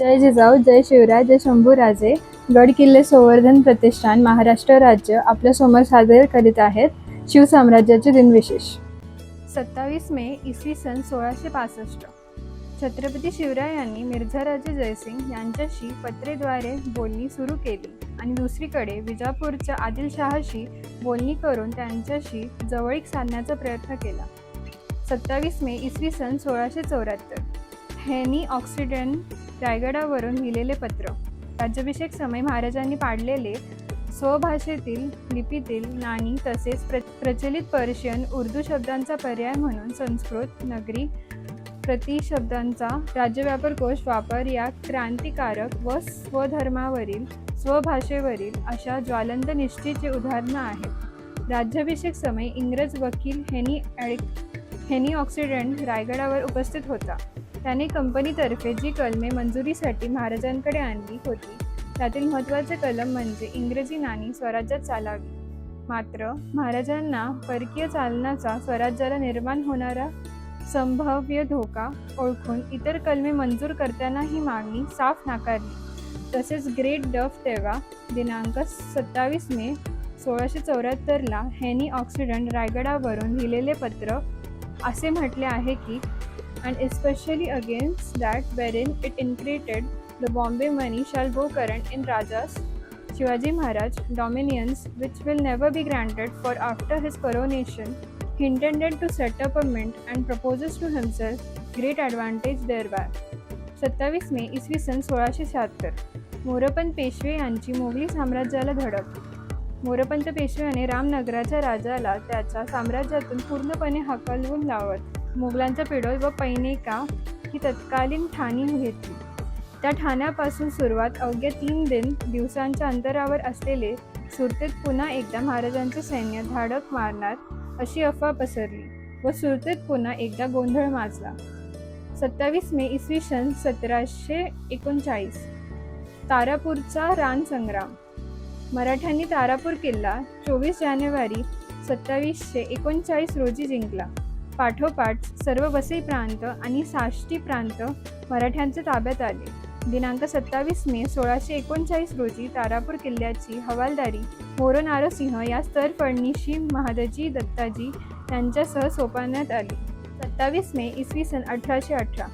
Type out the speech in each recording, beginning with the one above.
जय जिजाऊ जय शिवराय जय शंभूराजे. गड किल्ले संवर्धन प्रतिष्ठान महाराष्ट्र राज्य आपल्यासमोर सादर करीत आहेत शिवसाम्राज्याचे दिनविशेष. सत्तावीस मे इसवी सन सोळाशे पासष्ट. छत्रपती शिवराय यांनी मिर्झाराजे जयसिंग यांच्याशी पत्रेद्वारे बोलणी सुरू केली आणि दुसरीकडे विजापूरच्या आदिलशहाशी बोलणी करून त्यांच्याशी जवळीक साधण्याचा प्रयत्न केला. सत्तावीस मे इसवी सन सोळाशे चौऱ्याहत्तर. हेनी ऑक्सिडन रायगडावरून लिहिलेले पत्र. राज्याभिषेक समय महाराजांनी पाडलेले स्वभाषेतील लिपीतील नाणी तसेच प्र प्रचलित पर्शियन उर्दू शब्दांचा पर्याय म्हणून संस्कृत नगरी प्रतिशब्दांचा राज्यव्यापार कोश वापर या क्रांतिकारक व स्वधर्मावरील स्वभाषेवरील अशा ज्वालंत निष्ठेचे उदाहरणं आहेत. राज्याभिषेक समय इंग्रज वकील हेनी ॲड हेनी ऑक्सिडंट रायगडावर उपस्थित होता. त्याने कंपनीतर्फे जी कलमे मंजुरीसाठी महाराजांकडे आणली होती त्यातील महत्त्वाचे कलम म्हणजे इंग्रजी नाणी स्वराज्यात चालावी. मात्र महाराजांना परकीय चालनाचा स्वराज्याला निर्माण होणारा संभाव्य धोका ओळखून इतर कलमे मंजूर करताना ही मागणी साफ नाकारली. तसेच ग्रेट डफ तेव्हा दिनांक सत्तावीस मे सोळाशे चौऱ्याहत्तरला हेनी ऑक्सिडंट रायगडावरून लिहिलेले पत्र असे म्हटले आहे की and especially against that wherein it incorporated the Bombay money shall go current in Rajas Shivaji Maharaj dominions which will never be granted for after his coronation he intended to set up a mint and proposes to himself great advantage thereby. सत्तावीस May इसवी सन सोळाशे शहात्तर मोरपन पेशवे यांची Mowgli साम्राज्याला धडक मोरपंत पेशव्याने रामनगराच्या राजाला त्याच्या साम्राज्यातून पूर्णपणे हकलवून लावत. मुघलांचा पिढोल व पैनेका ही तत्कालीन ठाणी घेतली त्या ठाण्यापासून सुरुवात अवघ्या तीन दिन दिवसांच्या अंतरावर असलेले सुरतेत पुन्हा एकदा महाराजांचे सैन्य धाडक मारणार अशी अफवा पसरली व सुरतेत पुन्हा एकदा गोंधळ माजला. सत्तावीस मे इसवी सन सतराशे एकोणचाळीस. तारापूरचा रानसंग्राम. मराठ्यांनी तारापूर किल्ला चोवीस जानेवारी सत्तावीसशे एकोणचाळीस रोजी जिंकला. पाठोपाठ सर्व वसई प्रांत आणि साष्टी प्रांत मराठ्यांच्या ताब्यात आले. दिनांक सत्तावीस मे सोळाशे एकोणचाळीस रोजी तारापूर किल्ल्याची हवालदारी मोरो नारसिंह या सरफडणीशी महादजी दत्ताजी यांच्यासह सोपवण्यात आली. सत्तावीस मे इसवी सन अठराशे अठरा.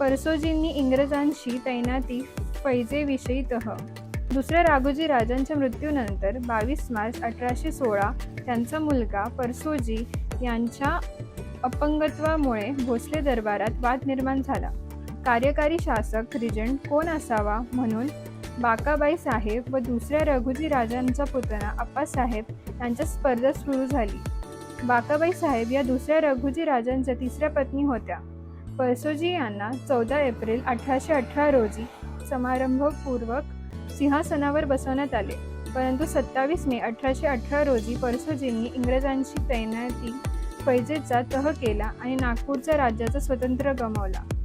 परसोजींनी इंग्रजांशी तैनाती फैजेविषयी तह दुसऱ्या राघोजी राजांच्या मृत्यूनंतर बावीस मार्च अठराशे सोळा त्यांचा मुलगा परसोजी यांच्या अपंगत्वामुळे भोसले दरबारात वाद निर्माण झाला. कार्यकारी शासक रिजंट कोण असावा म्हणून बाकाबाई साहेब व दुसऱ्या रघुजी राजांचा पुतणा अप्पासाहेब यांच्या स्पर्धा सुरू झाली. बाकाबाई साहेब या दुसऱ्या रघुजी राजांच्या तिसऱ्या पत्नी होत्या. परसोजी यांना चौदा एप्रिल अठराशे अठरा रोजी समारंभपूर्वक सिंहासनावर बसवण्यात आले. परंतु सत्तावीस मे अठराशे अठरा रोजी परसोजींनी इंग्रजांची तैनाती फैजेचा तह केला आणि नागपूरच्या राज्याचा स्वतंत्र गमावला.